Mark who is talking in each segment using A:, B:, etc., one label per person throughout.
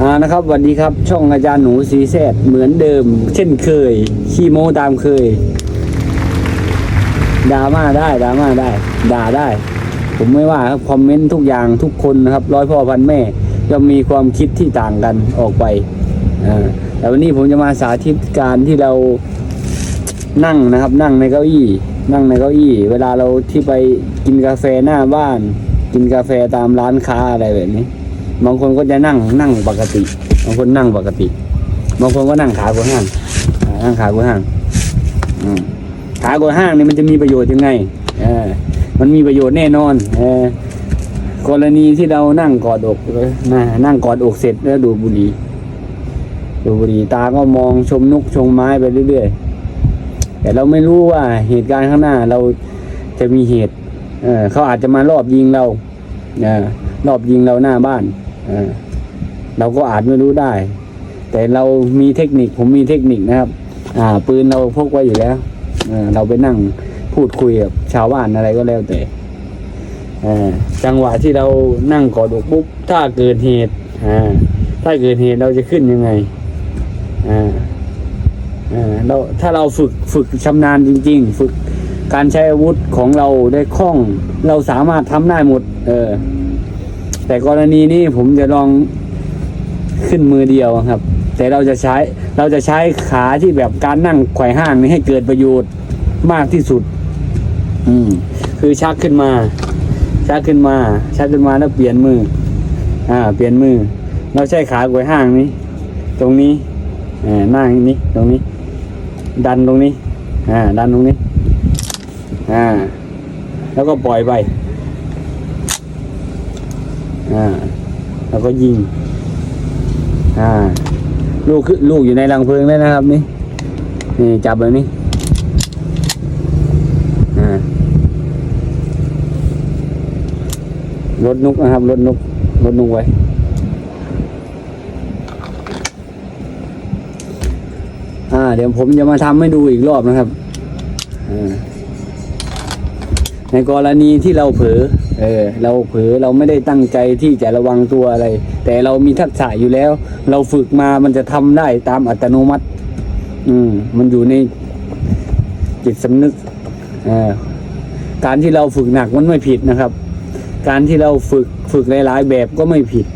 A: อ่านะครับวัสดีครับช่องอาจารย์หนูสีแซดเหมือนเดิม เช่นเคย ขี้โม้ตามเคยดราม่าได้ดราม่าได้ ด่าได้ ผมไม่ว่าครับคอมเมนต์ทุกอย่างทุกคนนะครับร้อยพ่อพันแม่ย่อมมีความคิดที่ต่างกันออกไปอ่าแต่วันนี้ผมจะมาสาธิตการที่เรานั่งนะครับ นั่งในเก้าอี้ นั่งในเก้าอี้ เวลาเราที่ไปกินกาแฟหน้าบ้าน กินกาแฟตามร้านค้าอะไรแบบนี้ บางคนก็จะนั่งนั่งปกติ บางคนนั่งปกติ บางคนก็นั่งขากห้างนั่งขากห้างขากห้างนี่มันจะมีประโยชน์ยังไงเออมันมีประโยชน์แน่นอนเออกรณีที่เรานั่งกอดอกนะนั่งกอดอกเสร็จแล้วดูบุหรี่ดูบุหรี่ตาก็มองชมนกชมไม้ไปเรื่อยๆ แต่เราไม่รู้ว่าเหตุการณ์ข้างหน้าเราจะมีเหตุ เออเขาอาจจะมารอบยิงเราเออรอบยิงเราหน้าบ้าน เราก็อาจไม่รู้ได้ แต่เรามีเทคนิคผมมีเทคนิคนะครับ อ่า ปืนเราพกไว้อยู่แล้วเราไปนั่งพูดคุยกับชาวบ้านอะไรก็แล้วแต่จังหวะที่เรานั่งกอดอกปุ๊บถ้าเกิดเหตุถ้าเกิดเหตุเราจะขึ้นยังไงเราถ้าเราฝึกฝึกชำนาญจริง ๆ ฝึกการใช้อาวุธของเราได้คล่อง เราสามารถทำได้หมด เออ แต่กรณีนี้ผมจะลองขึ้นมือเดียวครับ แต่เราจะใช้เราจะใช้ขาที่แบบการนั่งไขว่ห้างนี้ให้เกิดประโยชน์มากที่สุด อืม คือชักขึ้นมา ชักขึ้นมา ชักขึ้นมาแล้วเปลี่ยนมือ อ่า เปลี่ยนมือ เราใช้ขาไขว่ห้างนี้ ตรงนี้อ่าหน้านี้ ตรงนี้ ดันตรงนี้ อ่า ดันตรงนี้ อ่า แล้วก็ปล่อยไป อ่าแล้วก็ยิง อ่า ลูกคือลูกอยู่ในรังเพลิงเลยนะครับ นี่นี่จับแบบนี้อ่รถนุกนะครับรถนุกรถนุกไว้อ่า เดี๋ยวผมจะมาทำให้ดูอีกรอบนะครับในกรณีที่เราเผลอ เออเราเผลอเราไม่ได้ตั้งใจที่จะระวังตัวอะไร แต่เรามีทักษะอยู่แล้ว เราฝึกมามันจะทำได้ตามอัตโนมัติ อืมมันอยู่ในจิตสำนึกเออการที่เราฝึกหนักมันไม่ผิดนะครับ การที่เราฝึกฝึกหลายๆแบบก็ไม่ผิด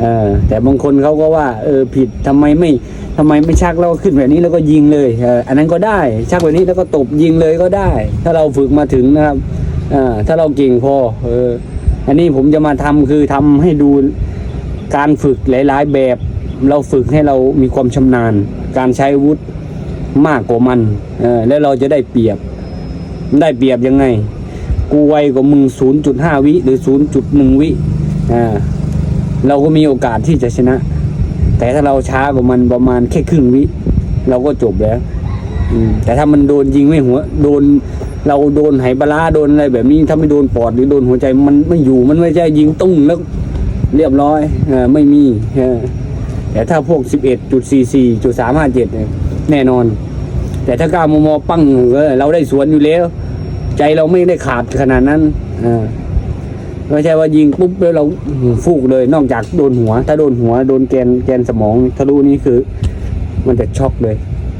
A: เออแต่บางคนเขาก็ว่า เออผิดทำไมไม่ทำไมไม่ชักแล้วก็ขึ้นแบบนี้แล้วก็ยิงเลยเอออันนั้นก็ได้ชักแบบนี้แล้วก็ตบยิงเลยก็ได้ ถ้าเราฝึกมาถึงนะครับ อ่าถ้าเราเก่งพอเอออันนี้ผมจะมาทำคือทำให้ดูการฝึกหลายๆ แบบ เราฝึกให้เรามีความชำนาญ การใช้อาวุธมากกว่ามันเออแล้วเราจะได้เปรียบ ได้เปรียบยังไง กูไวกว่ามึง 0.5 วิหรือ 0.1 วิอ่าเราก็มีโอกาสที่จะชนะ แต่ถ้าเราช้ากว่ามันประมาณแค่ครึ่งวิ เราก็จบแล้ว อืมแต่ถ้ามันโดนยิงไม่หัว โดน เราโดนไหปลาร้าโดนอะไรแบบนี้ ถ้าไม่โดนปอดหรือโดนหัวใจมันไม่อยู่มันไม่ใช่ยิงตุ้งแล้ว เรียบร้อยเออไม่มีเออแต่ถ้าพวก11.44จุด357เนี่ยแน่นอน แต่ถ้าก้ามมปั้งเออเราได้สวนอยู่แล้ว ใจเราไม่ได้ขาดขนาดนั้นเออไม่ใช่ว่ายิงปุ๊บแล้วเราฟูกเลย นอกจากโดนหัว ถ้าโดนหัว โดนแกนแกนสมองทะลุนี่คือ มันจะช็อกเลย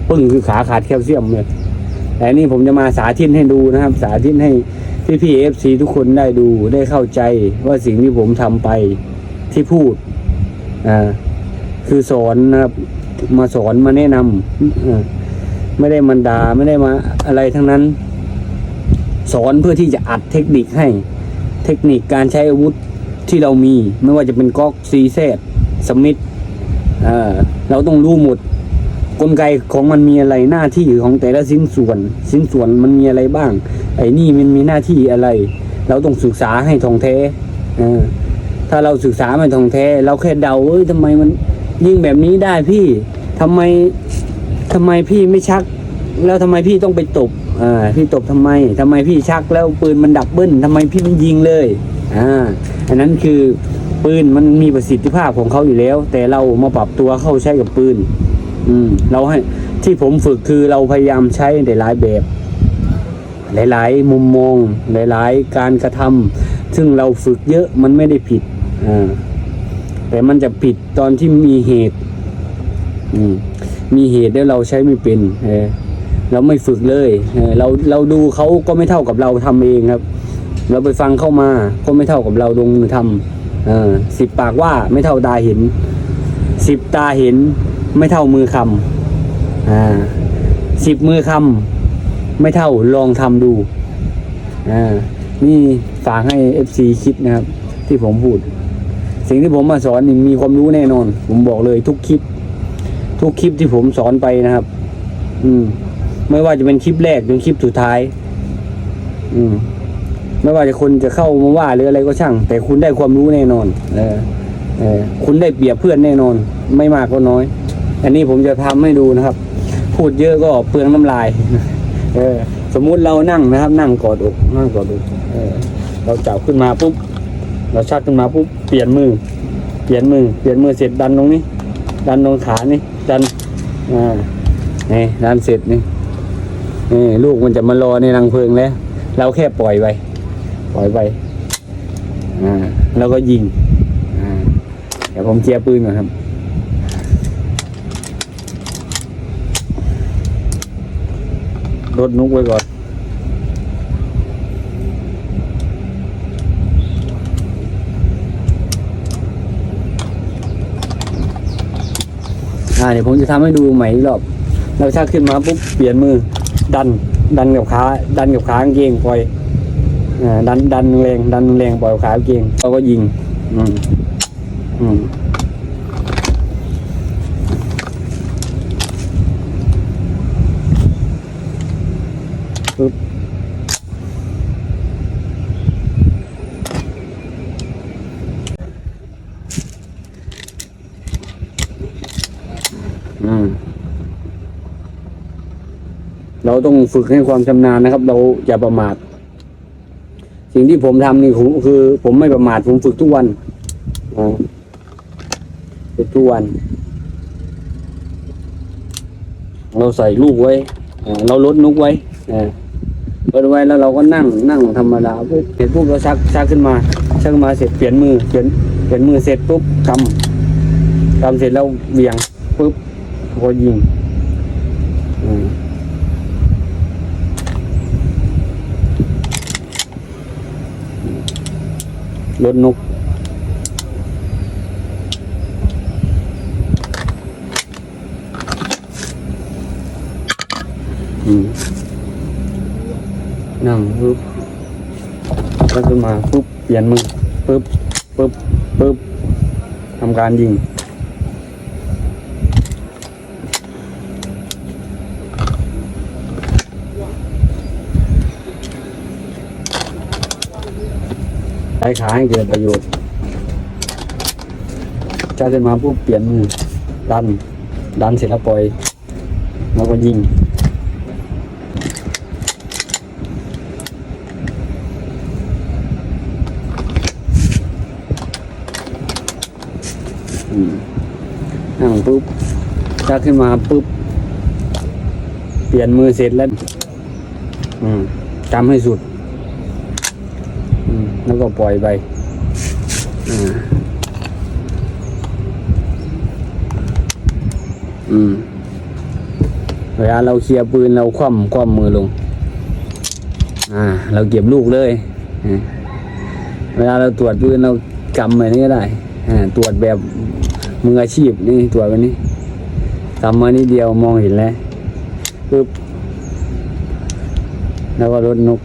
A: ปึ้งคือขาขาดแคลเซียมเลยแต่นี่ผมจะมาสาธิตให้ดูนะครับ สาธิตให้พี่พี่เอฟซีทุกคนได้ดูได้เข้าใจว่าสิ่งที่ผมทำไปที่พูดอ่าคือสอนนะครับมาสอนมาแนะนำไม่ได้มันดาไม่ได้มาอะไรทั้งนั้น สอนเพื่อที่จะอัดเทคนิคให้ เทคนิคการใช้อาวุธที่เรามี ไม่ว่าจะเป็นก๊อกซีเซตสมิธเราต้องรู้หมด กลไกของมันมีอะไรหน้าที่ของแต่ละชิ้นส่วน ชิ้นส่วนมันมีอะไรบ้าง ไอ้นี่มันมีหน้าที่อะไร เราต้องศึกษาให้ท่องแท้ถ้าเราศึกษาไม่ท่องแท้ เราแค่เดาเอ้ยทำไมมันยิงแบบนี้ได้พี่ทำไมทำไมพี่ไม่ชัก แล้วทำไมพี่ต้องไปตบอ่าพี่ตบทำไมทำไมพี่ชักแล้วปืนมันดับเบิ้ลทำไมพี่ไม่ยิงเลยอ่าอันนั้นคือปืนมันมีประสิทธิภาพของเขาอยู่แล้ว แต่เรามาปรับตัวเข้าใช้กับปืน อืม เราให้ที่ผมฝึกคือเราพยายามใช้ในหลายแบบ หลาย ๆ มุมมอง หลาย ๆ การกระทำซึ่งเราฝึกเยอะมันไม่ได้ผิดอ่าแต่มันจะผิดตอนที่มีเหตุ อืม มีเหตุแล้วเราใช้ไม่เป็น เออเราไม่ฝึกเลยเออเราเราดูเขาก็ไม่เท่ากับเราทำเองครับ เราไปฟังเข้ามา ก็ไม่เท่ากับเราลงมือทำสิบปากว่าไม่เท่าตาเห็นสิบตาเห็น ไม่เท่ามือคำอ่าสิบมือคำไม่เท่าลองทำดูอ่านี่ฝากให้เอฟซีคิดนะครับ ที่ผมพูด สิ่งที่ผมมาสอนนี่มีความรู้แน่นอน ผมบอกเลยทุกคลิป ทุกคลิปที่ผมสอนไปนะครับ อืม ไม่ว่าจะเป็นคลิปแรกจนคลิปสุดท้าย อืมไม่ว่าจะคนจะเข้ามาว่าหรืออะไรก็ช่าง แต่คุณได้ความรู้แน่นอน เออ เออ คุณได้เปรียบเพื่อนแน่นอน ไม่มากก็น้อย อันนี้ผมจะทำให้ดูนะครับ พูดเยอะก็เปลืองน้ำลาย เออ สมมุติเรานั่งนะครับ นั่งกอดอกนั่งกอดอกเออ เราจับขึ้นมาปุ๊บเราชักขึ้นมาปุ๊บเปลี่ยนมือ เปลี่ยนมือเปลี่ยนมือเสร็จดันตรงนี้ ดันตรงขานี่ดันอ่านี่ดันเสร็จนี่นี่ลูกมันจะมารอในรังเพลิงแล้ว เราแค่ปล่อยไปปล่อยไปอ่าแล้วก็ยิงอ่าเดี๋ยวผมเจียร์ปืนก่อนครับ รถนุกไว้ก่อนอ่าเดี๋ยวผมจะทำให้ดูใหม่อีกรอบเราชักขึ้นมาปุ๊บเปลี่ยนมือ ดัน ดันกับขาดันกับขากางเกงปล่อยอ่าดันดันแรงดันแรงปล่อยขากางเกงเราก็ยิง อืมอืม เราต้องฝึกให้ความชำนาญนะครับ เราอย่าประมาท สิ่งที่ผมทำนี่คือคือ ผมไม่ประมาทผมฝึกทุกวันอ่าฝึกทุกวัน เราใส่ลูกไว้เราลดนุกไว้อ่าลดไว้แล้วเราก็นั่งนั่งธรรมดาเสร็จปุ๊บเราชักชักขึ้นมาชักมาเสร็จเปลี่ยนมือเปลี่ยนเปลี่ยนมือเสร็จปุ๊บกำกำเสร็จแล้วเหวี่ยงปุ๊บพอยิงอืม ลดนก นั่งปุ๊บแล้วก็มาปุ๊บเปลี่ยนมือปุ๊บปุ๊บปุ๊บทำการยิง ช้ขาให้เกิดประโยชน์จ้าขึ้นมาปุ๊บเปลี่ยนมือดัน ดันเสร็จแล้วปล่อยแล้วก็ยิงอืมนั่งปุ๊บชักขึ้นมาปุ๊บ เปลี่ยนมือเสร็จแล้วอืมจำให้สุด แล้วก็ปล่อยไปอ่าอืมเวลาเราเคลียร์ปืนเราคว่ำคว่ำมือลง อ่า เราเก็บลูกเลยอ่าเวลาเราตรวจปืนเรากำแบบนี้ก็ได้อ่าตรวจแบบมืออาชีพนี่ตรวจแบบนี้กำมานิดเดียวมองเห็นแล้วปึ๊บแล้วก็รถนก